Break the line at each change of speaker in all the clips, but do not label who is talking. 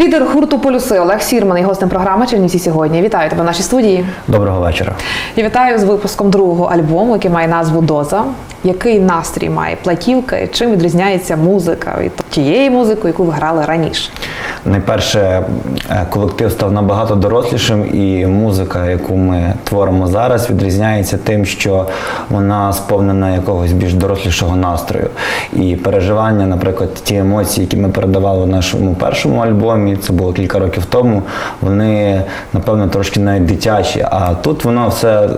Лідер гурту Полюси Олег Сірман і гостем програми Чернівці сьогодні. Вітаю тебе в нашій студії.
Доброго вечора.
І вітаю з випуском другого альбому, який має назву Доза. Який настрій має платівка і чим відрізняється музика від тієї музики, яку ви грали раніше?
Найперше, е, колектив став набагато дорослішим, і музика, яку ми творимо зараз, відрізняється тим, що вона сповнена якогось більш дорослішого настрою. І переживання, наприклад, ті емоції, які ми передавали в нашому першому альбомі, це було кілька років тому, вони, напевно, трошки навіть дитячі. А тут воно все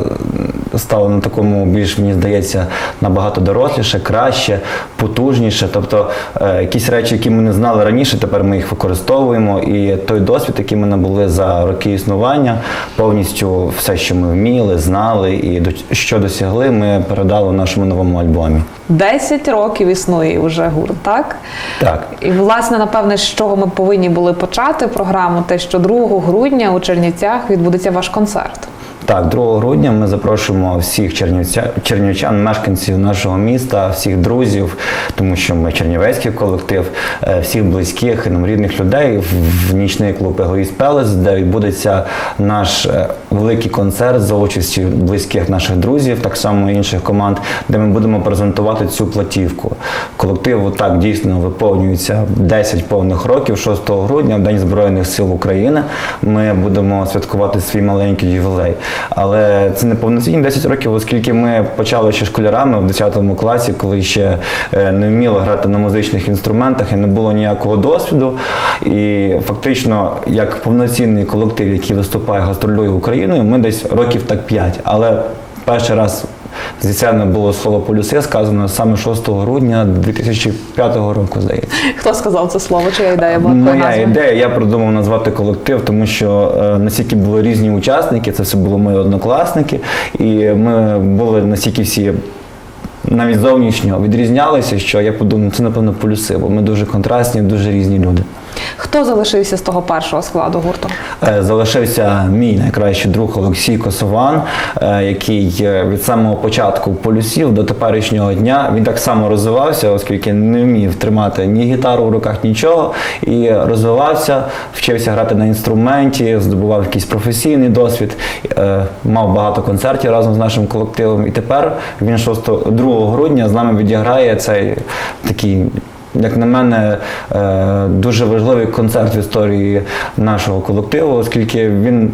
стало на такому більш, мені здається, набагато доросліше, краще, потужніше. Тобто е, якісь речі, які ми не знали раніше, тепер ми їх використовуємо. І той досвід, який ми набули за роки існування, повністю все, що ми вміли, знали і що досягли, ми передали в нашому новому альбомі.
Десять років існує вже гурт, так?
Так.
І власне, напевне, з чого ми повинні були почати програму, те, що 2 грудня у Чернівцях відбудеться ваш концерт.
Так, 2 грудня ми запрошуємо всіх чернівця, чернівчан, мешканців нашого міста, всіх друзів, тому що ми чернівецький колектив, е, всіх близьких, нам рідних людей. В, в нічний клуб Егоїст Пелес, де відбудеться наш е, великий концерт за участі близьких наших друзів, так само інших команд, де ми будемо презентувати цю платівку. Колективу так дійсно виповнюється 10 повних років, 6 грудня, День Збройних сил України. Ми будемо святкувати свій маленький ювілей. Але це не повноцінні 10 років, оскільки ми почали ще школярами в 10 класі, коли ще е, не вміли грати на музичних інструментах і не було ніякого досвіду. І фактично, як повноцінний колектив, який виступає, гастролює Україною, ми десь років так 5. Але перший раз звичайно було слово полюси сказано саме 6 грудня 2005 року, здається.
Хто сказав це слово? Чия ідея була
Моя
назви?
ідея, я придумав назвати колектив, тому що е, настільки були різні учасники, це все були мої однокласники, і ми були настільки всі. Навіть зовнішньо відрізнялися, що я подумав, це напевно полюси, бо ми дуже контрастні, дуже різні люди.
Хто залишився з того першого складу гурту?
Е, Залишився мій найкращий друг Олексій Косован, е, який е, від самого початку полюсів до теперішнього дня він так само розвивався, оскільки не вмів тримати ні гітару в руках, нічого, і розвивався, вчився грати на інструменті, здобував якийсь професійний досвід, мав багато концертів разом з нашим колективом. І тепер він 6, 2 грудня з нами відіграє цей такий як на мене, е, дуже важливий концерт в історії нашого колективу, оскільки він.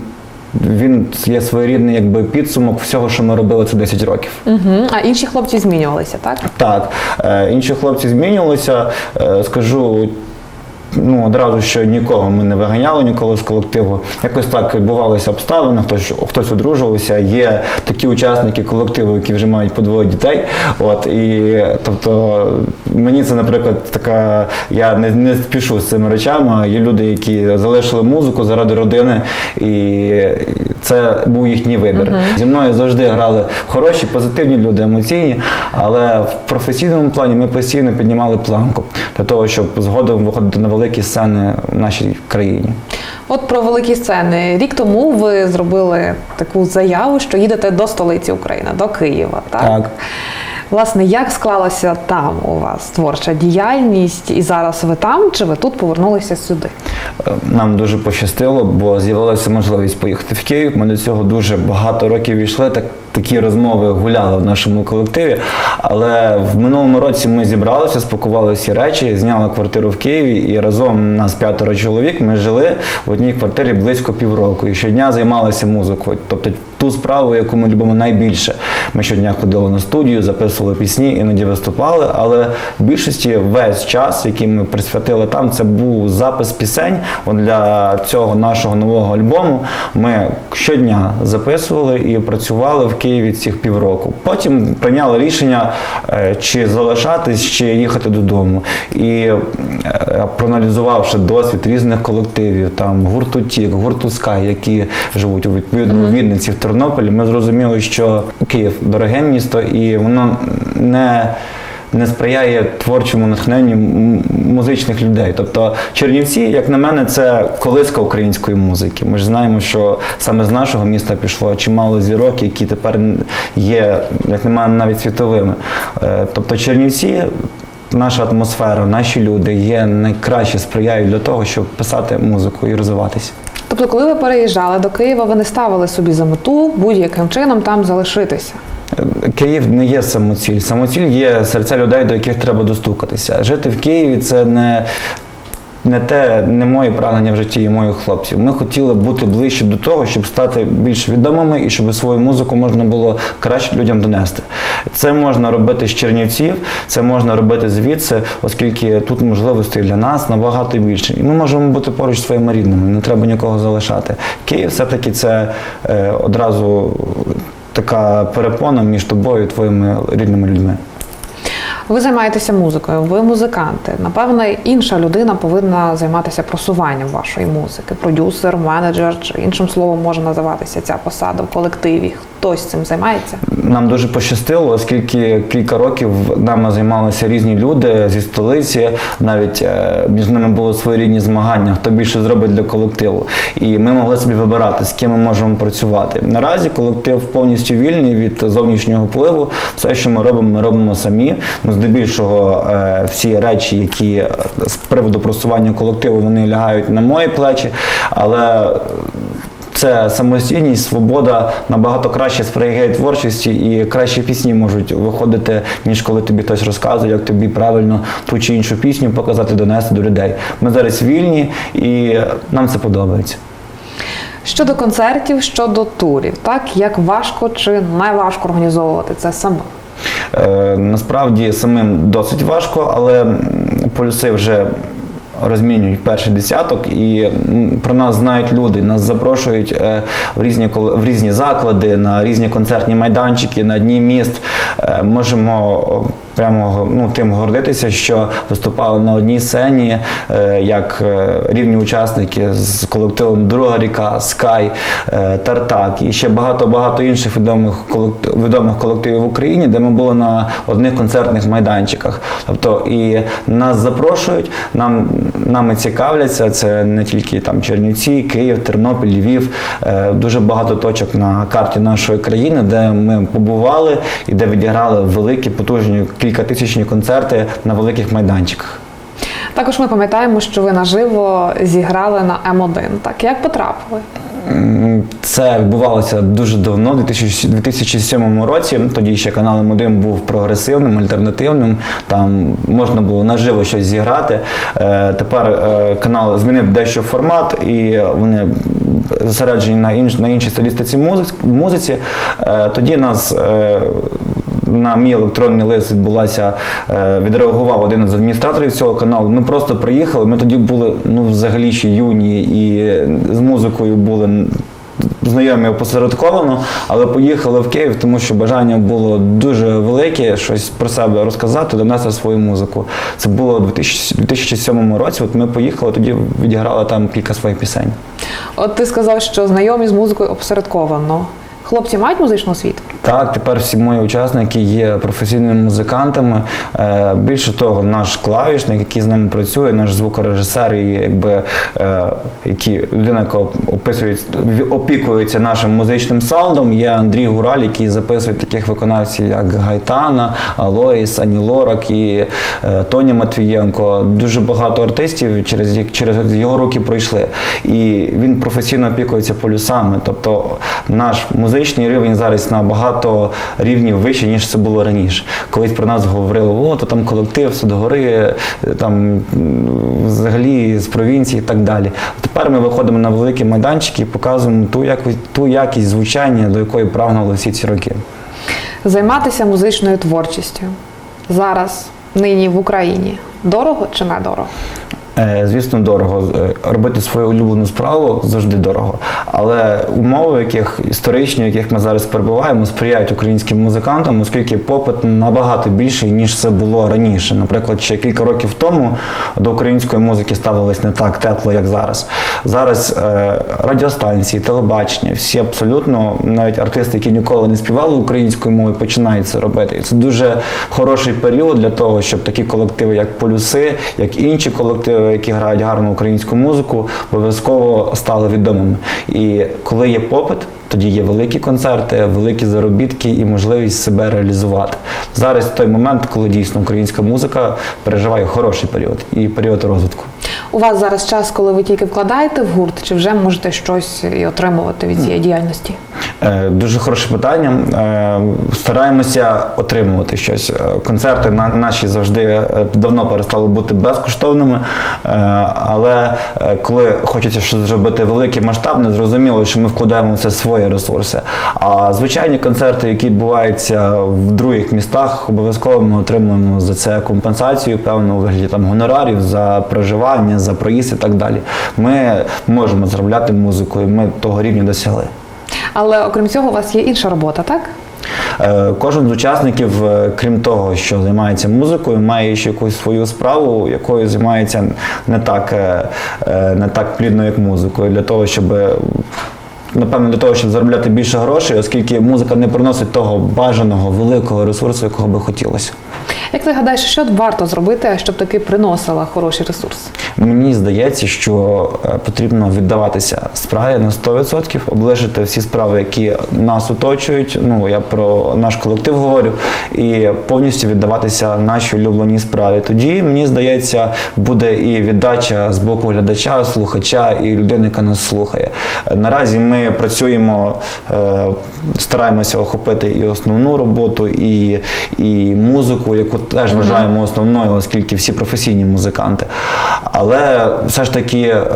Він є своєрідний якби підсумок всього, що ми робили це 10 років.
Угу. А інші хлопці змінювалися, так?
Так, е, інші хлопці змінювалися. Е, скажу ну, одразу, що нікого ми не виганяли, ніколи з колективу. Якось так відбувалися обставини, хтось, хтось одружувався. Є такі учасники колективу, які вже мають по двоє дітей. От, і, тобто, мені це, наприклад, така, я не, не спішу з цими речами. Є люди, які залишили музику заради родини, і це був їхній вибір. Зі мною завжди грали хороші, позитивні люди, емоційні, але в професійному плані ми постійно піднімали планку для того, щоб згодом виходити на великі сцени в нашій країні.
От про великі сцени. Рік тому ви зробили таку заяву, що їдете до столиці України, до Києва. Так?
Так.
Власне, як склалася там у вас творча діяльність, і зараз ви там, чи ви тут повернулися сюди?
Нам дуже пощастило, бо з'явилася можливість поїхати в Київ. Ми до цього дуже багато років йшли. Так такі розмови гуляли в нашому колективі. Але в минулому році ми зібралися, спакували всі речі, зняли квартиру в Києві, і разом нас п'ятеро чоловік. Ми жили в одній квартирі близько півроку. І щодня займалися музикою. Тобто ту справу, яку ми любимо найбільше. Ми щодня ходили на студію, записували пісні, іноді виступали. Але в більшості весь час, який ми присвятили там, це був запис пісень. От для цього нашого нового альбому ми щодня записували і працювали в Києві цих півроку. Потім прийняли рішення, е, чи залишатись, чи їхати додому. І е, проаналізувавши досвід різних колективів, там гурту Тік, гурту Скай, які живуть у відповідно у Вінниці в Тернополі, ми зрозуміли, що Київ дороге місто, і воно не не сприяє творчому натхненню музичних людей. Тобто Чернівці, як на мене, це колиска української музики. Ми ж знаємо, що саме з нашого міста пішло чимало зірок, які тепер є, як мене, навіть світовими. Е, Тобто Чернівці наша атмосфера, наші люди є найкраще сприяють для того, щоб писати музику і розвиватися.
Тобто, коли ви переїжджали до Києва, ви не ставили собі за мету будь-яким чином там залишитися.
Київ не є самоціль. Самоціль є серця людей, до яких треба достукатися. Жити в Києві це не. Не те, не моє прагнення в житті і моїх хлопців. Ми хотіли бути ближче до того, щоб стати більш відомими і щоб свою музику можна було краще людям донести. Це можна робити з Чернівців, це можна робити звідси, оскільки тут можливостей для нас набагато більше. І ми можемо бути поруч зі своїми рідними, не треба нікого залишати. Київ все-таки це е, одразу така перепона між тобою і твоїми рідними людьми.
Ви займаєтеся музикою, ви музиканти. Напевно, інша людина повинна займатися просуванням вашої музики. Продюсер, менеджер чи іншим словом може називатися ця посада в колективі. Хтось цим займається.
Нам дуже пощастило, оскільки кілька років нами займалися різні люди зі столиці, навіть е, між ними були своєрідні змагання, хто більше зробить для колективу. І ми могли собі вибирати, з ким ми можемо працювати. Наразі колектив повністю вільний від зовнішнього впливу. Все, що ми робимо, ми робимо самі. Ну, здебільшого е, всі речі, які е, з приводу просування колективу, вони лягають на мої плечі, але це самостійність, свобода набагато краще сприяє творчості і кращі пісні можуть виходити, ніж коли тобі хтось розказує, як тобі правильно ту чи іншу пісню показати, донести до людей. Ми зараз вільні і нам це подобається.
Щодо концертів, щодо турів, так як важко чи не важко організовувати це саме.
Е, насправді самим досить важко, але полюси вже розмінюють перший десяток, і про нас знають люди. Нас запрошують е, в різні в різні заклади, на різні концертні майданчики, на дні міст. Е, Можемо прямо ну, тим гордитися, що виступали на одній сцені е, як е, рівні учасники з колективом Друга ріка, Скай, е, Тартак і ще багато-багато інших відомих колектив, відомих колективів в Україні, де ми були на одних концертних майданчиках. Тобто і нас запрошують, нам нами цікавляться. Це не тільки там Чернівці, Київ, Тернопіль, Львів. Дуже багато точок на карті нашої країни, де ми побували і де відіграли великі, потужні кількатисячні концерти на великих майданчиках.
Також ми пам'ятаємо, що ви наживо зіграли на М1. Так як потрапили?
Це відбувалося дуже давно, у 2007 році. Тоді ще канал М1 був прогресивним, альтернативним. Там можна було наживо щось зіграти. Е, Тепер е, канал змінив дещо формат, і вони зосереджені на інш, на іншій стилістиці музиці. музиці. Е, Тоді нас. На мій електронний лист відбулася, е, відреагував один із адміністраторів цього каналу. Ми просто приїхали. Ми тоді були ну, взагалі ще юні і з музикою були знайомі опосередковано, але поїхали в Київ, тому що бажання було дуже велике щось про себе розказати, донести свою музику. Це було у 2000 2007 році. От ми поїхали, тоді відіграли там кілька своїх пісень.
От ти сказав, що знайомі з музикою опосередковано. Хлопці мають музичну освіту?
Так, тепер всі мої учасники є професійними музикантами. Е, Більше того, наш клавішник, який з нами працює, наш звукорежисер, і якби е, який людина, яка описує, опікується нашим музичним саундом, є Андрій Гураль, який записує таких виконавців, як Гайтана, Алоїс, Ані Лорак і е, Тоні Матвієнко. Дуже багато артистів через, через його руки пройшли. І він професійно опікується полюсами. Тобто наш музичний рівень зараз набагато рівнів вище, ніж це було раніше. Колись про нас говорили, о, то там колектив, все там взагалі з провінції і так далі. Тепер ми виходимо на великі майданчики і показуємо ту, як, ту якість звучання, до якої прагнули всі ці роки.
Займатися музичною творчістю зараз, нині в Україні. Дорого чи не дорого?
Е, Звісно, дорого. Е, Робити свою улюблену справу завжди дорого. Але умови, яких історичні, яких ми зараз перебуваємо, сприяють українським музикантам, оскільки попит набагато більший, ніж це було раніше. Наприклад, ще кілька років тому до української музики ставилось не так тепло, як зараз. Зараз е, радіостанції, телебачення, всі абсолютно, навіть артисти, які ніколи не співали українською мовою, починають це робити. І це дуже хороший період для того, щоб такі колективи, як полюси, як інші колективи, які грають гарну українську музику, обов'язково стали відомими. І коли є попит, тоді є великі концерти, великі заробітки і можливість себе реалізувати. Зараз той момент, коли дійсно українська музика переживає хороший період і період розвитку.
У вас зараз час, коли ви тільки вкладаєте в гурт, чи вже можете щось і отримувати від цієї діяльності?
Е, Дуже хороше питання. Е, Стараємося отримувати щось. Е, Концерти на- наші завжди давно перестали бути безкоштовними, але коли хочеться щось зробити велике, масштабне, зрозуміло, що ми вкладаємо це свої ресурси. А звичайні концерти, які відбуваються в других містах, обов'язково ми отримуємо за це компенсацію, певно, вигляді там гонорарів за проживання, за проїзд і так далі. Ми можемо заробляти музикою. Ми того рівня досягли.
Але окрім цього, у вас є інша робота, так?
Е, Кожен з учасників, е, крім того, що займається музикою, має ще якусь свою справу, якою займається не так, е, не так плідно, як музикою, для того, щоб. Напевно, для того, щоб заробляти більше грошей, оскільки музика не приносить того бажаного великого ресурсу, якого би хотілося.
Як ти гадаєш, що варто зробити, щоб таки приносила хороший ресурс?
Мені здається, що е, потрібно віддаватися справі на 100%, облишити всі справи, які нас оточують. Ну я про наш колектив говорю, і повністю віддаватися нашій улюбленій справі. Тоді мені здається, буде і віддача з боку глядача, слухача і людини, яка нас слухає. Наразі ми працюємо, е, стараємося охопити і основну роботу, і, і музику, яку теж вважаємо основною, оскільки всі професійні музиканти. Але все ж таки е,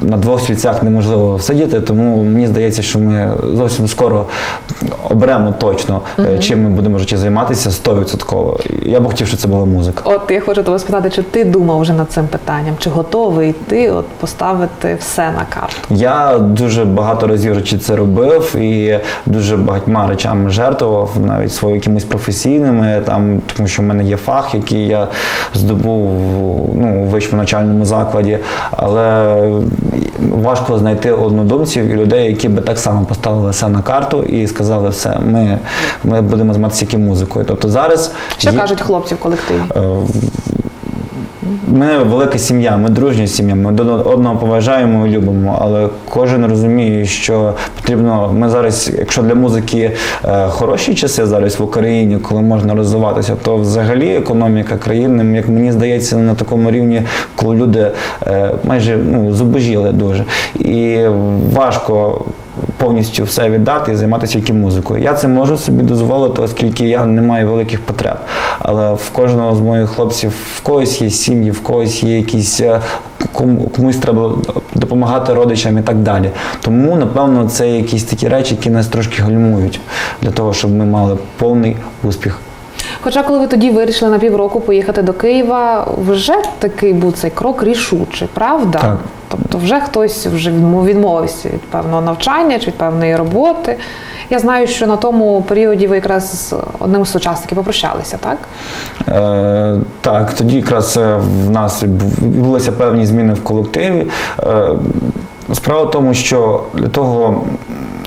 на двох стільцях неможливо сидіти, тому мені здається, що ми зовсім скоро оберемо точно, е, чим ми будемо житті займатися 100%. Я б хотів, щоб це була музика.
От я хочу тебе спитати, чи ти думав вже над цим питанням, чи готовий ти от поставити все на карту?
Я дуже багато разів речі це робив і дуже багатьма речами жертвував, навіть своїми якимись професійними, там, тому що в мене є фах, який я здобув ну, у вищому навчальному закладі. Але важко знайти однодумців і людей, які би так само поставили все на карту і сказали, все, ми, ми будемо займатися тільки музикою. Тобто зараз
Що
є-
кажуть хлопці в колективі?
Ми велика сім'я, ми дружня сім'я, ми до одного поважаємо і любимо, але кожен розуміє, що потрібно. Ми зараз, якщо для музики е, хороші часи зараз в Україні, коли можна розвиватися, то взагалі економіка країни, як мені здається, на такому рівні, коли люди е, майже ну, зубожіли дуже. І важко повністю все віддати і займатися тільки музикою. Я це можу собі дозволити, оскільки я не маю великих потреб. Але в кожного з моїх хлопців в когось є сім'ї, в когось є якісь е, комусь треба допомагати родичам і так далі. Тому, напевно, це якісь такі речі, які нас трошки гальмують для того, щоб ми мали повний успіх.
Хоча, коли ви тоді вирішили на півроку поїхати до Києва, вже такий був цей крок рішучий, правда?
Так.
Тобто, вже хтось вже відмовився від певного навчання чи від певної роботи. Я знаю, що на тому періоді ви якраз з одним з учасників попрощалися, так?
Е, так, тоді якраз е, в нас відбулися певні зміни в колективі. Е, справа в тому, що для того.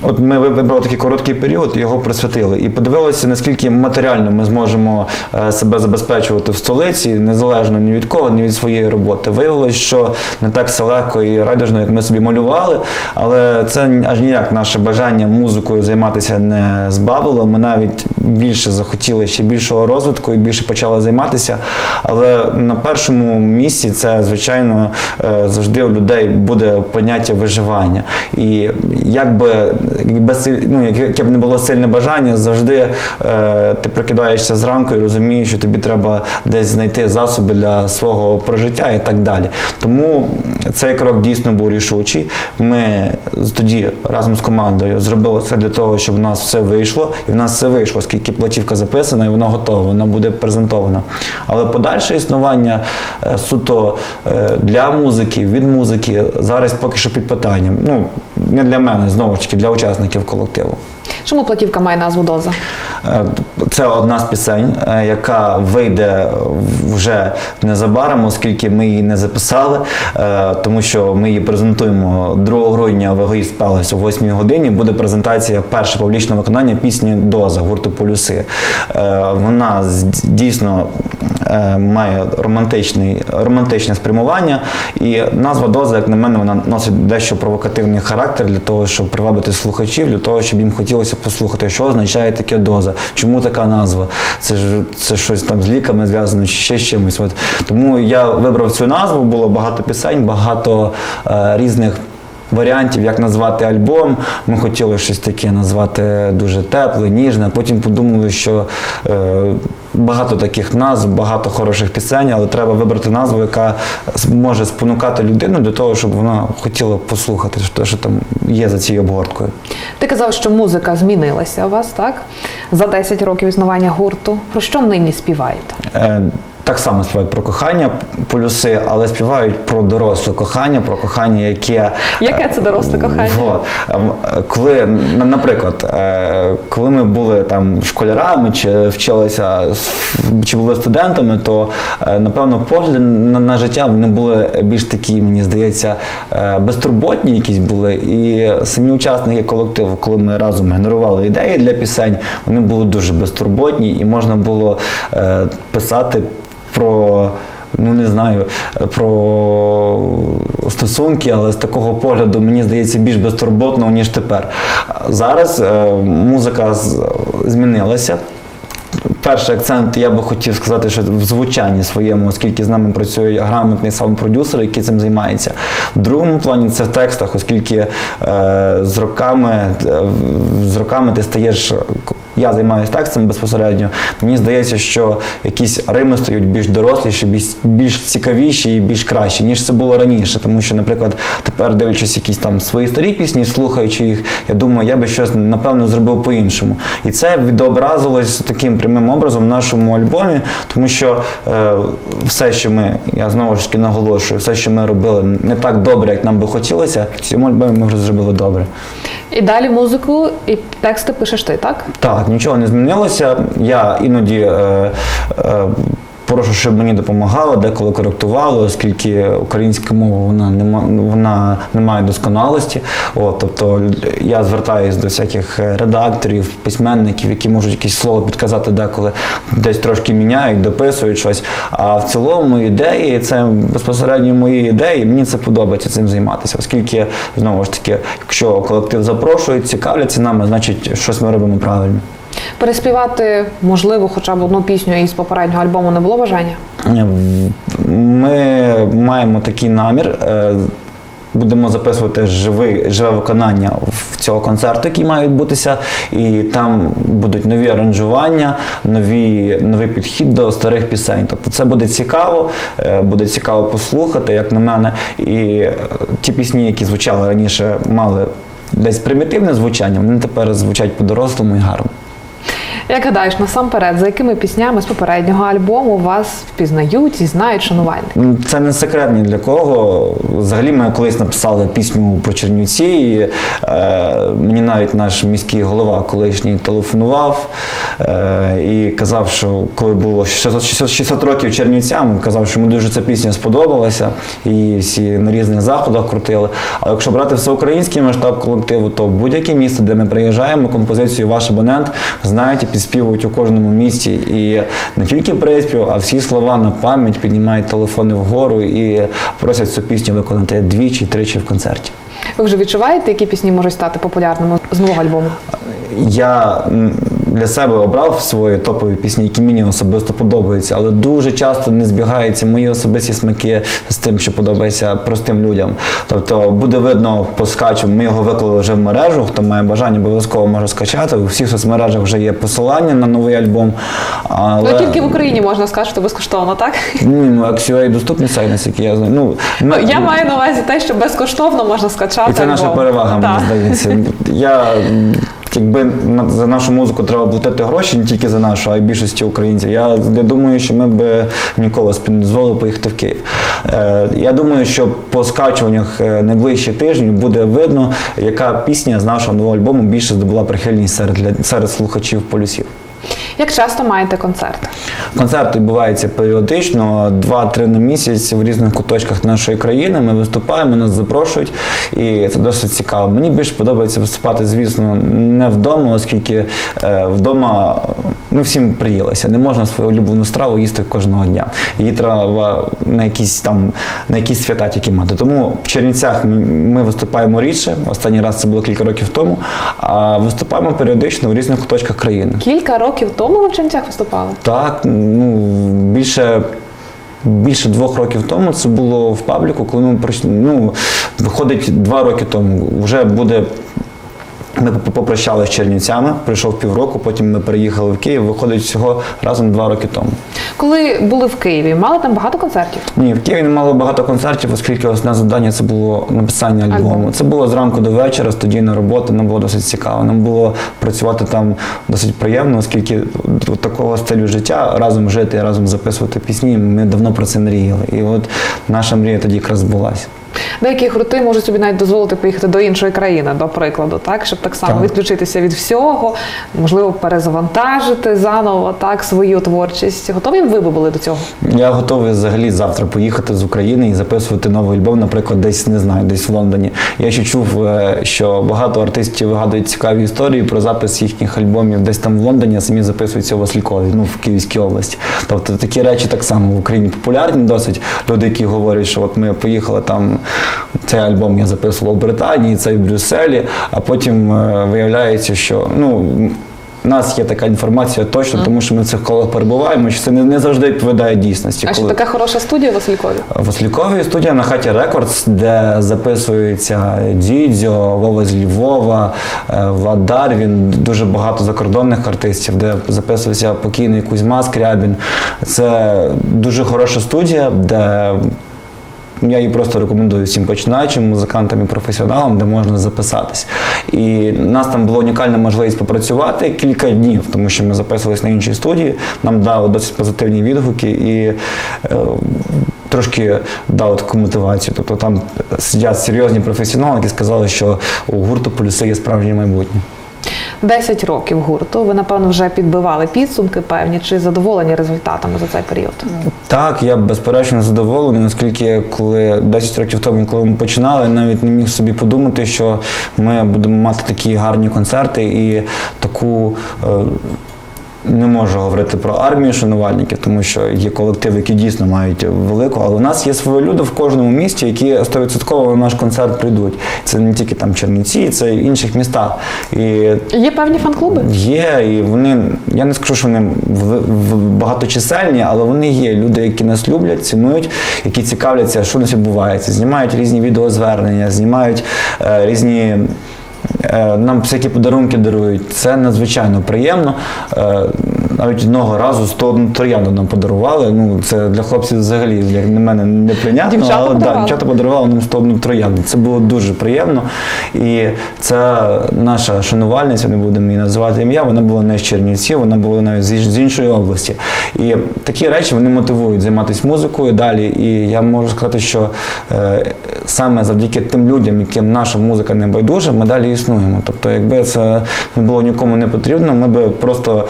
От ми вибрали такий короткий період, його присвятили, і подивилися, наскільки матеріально ми зможемо е, себе забезпечувати в столиці, незалежно ні від кого, ні від своєї роботи. Виявилось, що не так все легко і радужно, як ми собі малювали, але це аж ніяк наше бажання музикою займатися не збавило. Ми навіть більше захотіли ще більшого розвитку і більше почали займатися. Але на першому місці це, звичайно, е, завжди у людей буде поняття виживання. І якби якби ну, яке б не було сильне бажання, завжди е, ти прокидаєшся зранку і розумієш, що тобі треба десь знайти засоби для свого прожиття і так далі. Тому цей крок дійсно був рішучий. Ми тоді разом з командою зробили все для того, щоб в нас все вийшло, і в нас все вийшло, оскільки платівка записана і вона готова, вона буде презентована. Але подальше існування е, суто е, для музики, від музики зараз поки що під питанням. Ну не для мене, знову ж таки, для учасників колективу.
Чому платівка має назву Доза?
Е, Це одна з пісень, е, яка вийде вже незабаром, оскільки ми її не записали, е, тому що ми її презентуємо 2 грудня в Егоїст Пелес о 8 годині. Буде презентація перше публічне виконання пісні Доза гурту Полюси. Вона дійсно має романтичний, романтичне спрямування. І назва доза, як на мене, вона носить дещо провокативний характер для того, щоб привабити слухачів, для того, щоб їм хотілося послухати, що означає таке доза, чому така назва. Це ж це щось там з ліками зв'язано чи ще з чимось. От. Тому я вибрав цю назву, було багато пісень, багато е, різних. Варіантів, як назвати альбом. Ми хотіли щось таке назвати дуже тепле, ніжне. Потім подумали, що е, багато таких назв, багато хороших пісень, але треба вибрати назву, яка може спонукати людину до того, щоб вона хотіла послухати, що, що там є за цією обгорткою.
Ти казав, що музика змінилася у вас, так? За 10 років існування гурту. Про що нині співаєте?
Е, так само співають про кохання, полюси, але співають про доросле кохання, про кохання, яке.
Яке це доросле кохання?
Вот. Ем, е, Коли, наприклад, е, коли ми були там школярами чи вчилися чи були студентами, то е, напевно погляди на, на життя вони були більш такі, мені здається, е, безтурботні якісь були. І самі учасники колективу, коли ми разом генерували ідеї для пісень, вони були дуже безтурботні, і можна було е, писати про. Ну, не знаю, про стосунки, але з такого погляду, мені здається, більш безтурботного, ніж тепер. Зараз е, музика змінилася. Перший акцент я би хотів сказати, що в звучанні своєму, оскільки з нами працює грамотний саунд-продюсер, який цим займається. В другому плані це в текстах, оскільки е, з роками е, з роками ти стаєш. Я займаюся текстом безпосередньо. Мені здається, що якісь рими стають більш доросліші, більш, більш цікавіші і більш кращі, ніж це було раніше. Тому що, наприклад, тепер дивлячись якісь там свої старі пісні, слухаючи їх, я думаю, я би щось напевно зробив по-іншому. І це відобразилось таким прямим образом в нашому альбомі, тому що е, все, що ми, я знову ж таки наголошую, все, що ми робили не так добре, як нам би хотілося, в цьому альбомі ми вже зробили добре.
І далі музику і тексти пишеш ти, так?
Так, нічого не змінилося. Я іноді е, е, прошу, щоб мені допомагали, деколи коректували, оскільки українська мова вона не вона не має досконалості. От, тобто я звертаюся до всяких редакторів, письменників, які можуть якесь слово підказати деколи, десь трошки міняють, дописують щось. А в цілому ідеї це безпосередньо мої ідеї. Мені це подобається цим займатися, оскільки знову ж таки, якщо колектив запрошують, цікавляться нами, значить щось ми робимо правильно.
Переспівати, можливо, хоча б одну пісню із попереднього альбому не було бажання?
Ми маємо такий намір. е, Будемо записувати живий, живе виконання в цього концерту, який має відбутися, і там будуть нові аранжування, нові, новий підхід до старих пісень. Тобто це буде цікаво, е, буде цікаво послухати, як на мене. І ті пісні, які звучали раніше, мали десь примітивне звучання, вони тепер звучать по-дорослому і гарно.
Як гадаєш, насамперед, за якими піснями з попереднього альбому вас впізнають і знають шанувальники?
Це не секрет ні для кого. Взагалі ми колись написали пісню про Чернівці. І, е, мені навіть наш міський голова колишній телефонував е, і казав, що коли було 600, 600, 600 років Чернівцям, казав, що йому дуже ця пісня сподобалася, і всі на різних заходах крутили. Але якщо брати всеукраїнський масштаб колективу, то будь-яке місто, де ми приїжджаємо, композицію ваш абонент знають і підспівують у кожному місті. І не тільки приспів, а всі слова на пам'ять піднімають телефони вгору і просять цю пісню виконати двічі, тричі в концерті.
Ви вже відчуваєте, які пісні можуть стати популярними з нового альбому?
Я для себе обрав свої топові пісні, які мені особисто подобаються, але дуже часто не збігаються мої особисті смаки з тим, що подобається простим людям. Тобто буде видно по скачу, ми його виклали вже в мережу. Хто має бажання, обов'язково може скачати. У всіх соцмережах вже є посилання на новий альбом. Але...
Ну тільки в Україні можна скачати безкоштовно, так?
Ні, ну XUA доступний сайт, наскільки я знаю. Ну,
Ну,
ми-
я маю на увазі те, що безкоштовно можна скачати.
І це наша
альбом.
перевага,
Так.
мені здається. Я якби за нашу музику треба платити гроші не тільки за нашу, а й більшості українців. Я не думаю, що ми б ніколи не дозволили поїхати в Київ. Е, Я думаю, що по скачуваннях е, найближчі тижні буде видно, яка пісня з нашого нового альбому більше здобула прихильність серед, серед слухачів полюсів.
Як часто маєте концерти?
Концерти відбуваються періодично, 2-3 на місяць в різних куточках нашої країни. Ми виступаємо, нас запрошують, і це досить цікаво. Мені більше подобається виступати, звісно, не вдома, оскільки е, вдома ми всім приїлися. Не можна свою улюблену страву їсти кожного дня. Її треба на якісь там на якісь свята тільки мати. Тому в Чернівцях ми виступаємо рідше. Останній раз це було кілька років тому. А виступаємо періодично в різних куточках країни.
Кілька років тому ви в Чернівцях виступали?
Так, ну більше. Більше двох років тому це було в пабліку, коли ми прийшли. ну, виходить два роки тому. Вже буде. Ми попрощалися з Чернівцями, пройшов півроку, потім ми переїхали в Київ. Виходить всього разом два роки тому.
Коли були в Києві, мали там багато концертів?
Ні, в Києві не мало багато концертів, оскільки основне завдання це було написання альбому.
Альбом.
Це було зранку до вечора, студійна робота, нам було досить цікаво. Нам було працювати там досить приємно, оскільки такого стилю життя разом жити, разом записувати пісні. Ми давно про це мріяли. І от наша мрія тоді якраз збулася.
Деякі гурти можуть собі навіть дозволити поїхати до іншої країни, до прикладу, так щоб так само
Так.
відключитися від всього, можливо, перезавантажити заново так свою творчість. Готові б ви би були до цього?
Я готовий взагалі завтра поїхати з України і записувати новий альбом, наприклад, десь не знаю, десь в Лондоні. Я ще чув, е, що багато артистів вигадують цікаві історії про запис їхніх альбомів десь там в Лондоні, а самі записуються у Василькові, ну в Київській області. Тобто такі речі так само в Україні популярні досить. Люди, які говорять, що от ми поїхали там, цей альбом я записував у Британії, цей в Брюсселі, а потім е, виявляється, що ну. У нас є така інформація точно, тому що ми в цих колах перебуваємо, що це не, не завжди відповідає дійсності.
А що така хороша студія в Василькові?
В студія на хаті Рекордс, де записується Дідзьо, Вова з Львова, е, Влад Дарвін, дуже багато закордонних артистів, де записувався покійний Кузьма Скрябін. Це дуже хороша студія, де я її просто рекомендую всім починаючим музикантам і професіоналам, де можна записатись. І в нас там була унікальна можливість попрацювати кілька днів, тому що ми записувалися на іншій студії. Нам дали досить позитивні відгуки і е, трошки дали таку мотивацію. Тобто там сидять серйозні професіонали, які сказали, що у гурту полюси є справжнє майбутнє.
10 років гурту. Ви напевно вже підбивали підсумки певні чи задоволені результатами за цей період?
Так, я безперечно задоволений, оскільки коли 10 років тому, коли ми починали, навіть не міг собі подумати, що ми будемо мати такі гарні концерти і таку. Не можу говорити про армію шанувальників, тому що є колективи, які дійсно мають велику, але у нас є свої люди в кожному місті, які 100% на наш концерт прийдуть. Це не тільки там Чернівці, це і в інших містах. І
Є певні фан-клуби?
Є, і вони, я не скажу, що вони в- в- багаточисельні, але вони є. Люди, які нас люблять, цінують, які цікавляться, що у нас відбувається. Знімають різні відеозвернення, знімають е, різні. Е, Нам всякі подарунки дарують. Це надзвичайно приємно. Навіть одного разу 101 троянду нам подарували. Ну, це для хлопців взагалі, як на мене, неприйнятно.
Дівчата
але да, дівчата подарували нам 101 троянду. Це було дуже приємно. І це наша шанувальниця, не будемо її називати ім'я, вона була не з Чернівців, вона була навіть з з іншої області. І такі речі вони мотивують займатися музикою далі. І я можу сказати, що е, саме завдяки тим людям, яким наша музика не байдужа, ми далі існуємо. Тобто, якби це не було нікому не потрібно, ми би просто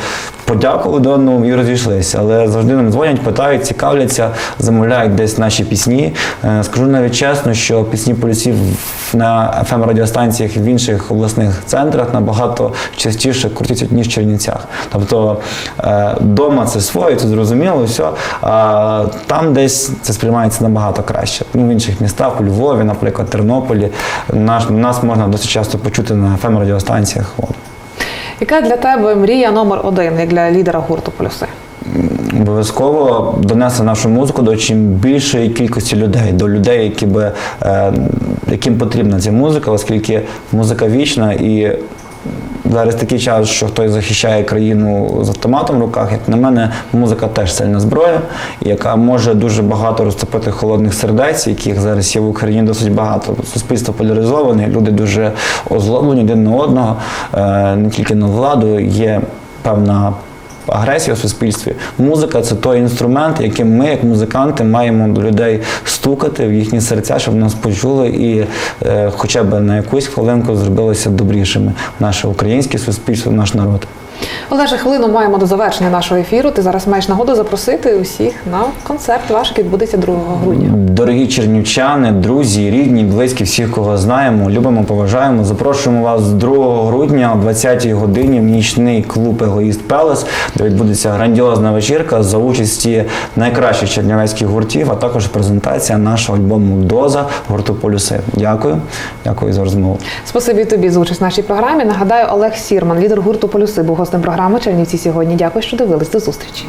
подякували до одного і розійшлися. Але завжди нам дзвонять, питають, цікавляться, замовляють десь наші пісні. Е, Скажу навіть чесно, що пісні полісів на fm радіостанціях в інших обласних центрах набагато частіше крутяться, ніж в Чернівцях. Тобто е, дома це своє, це зрозуміло, все. А там десь це сприймається набагато краще. Ну, в інших містах, у Львові, наприклад, Тернополі, наш, нас можна досить часто почути на fm радіостанціях.
Яка для тебе мрія номер один, як для лідера гурту Плюси?
Обов'язково донесе нашу музику до чим більшої кількості людей, до людей, які би, е, яким потрібна ця музика, оскільки музика вічна і. Зараз такий час, що хтось захищає країну з автоматом в руках. Як на мене, музика теж сильна зброя, яка може дуже багато розтопити холодних сердець, яких зараз є в Україні досить багато. Суспільство поляризоване, люди дуже озлоблені один на одного, е, не тільки на владу. Є певна агресія в суспільстві. Музика це той інструмент, яким ми, як музиканти, маємо до людей стукати в їхні серця, щоб нас почули і е, хоча б на якусь хвилинку зробилося добрішими наше українське суспільство, наш народ.
Олеже, хвилину маємо до завершення нашого ефіру. Ти зараз маєш нагоду запросити усіх на концерт ваш, який відбудеться 2 грудня.
Дорогі чернівчани, друзі, рідні, близькі, всіх, кого знаємо, любимо, поважаємо. Запрошуємо вас 2 грудня о 20-й годині в нічний клуб Егоїст Пелес, де відбудеться грандіозна вечірка за участі найкращих чернівецьких гуртів, а також презентація нашого альбому Доза гурту Полюси. Дякую, дякую за розмову.
Спасибі тобі за участь в нашій програмі. Нагадаю, Олег Сірман, лідер гурту Полюси, був гостем програми Чернівці сьогодні. Дякую, що дивились. До зустрічі.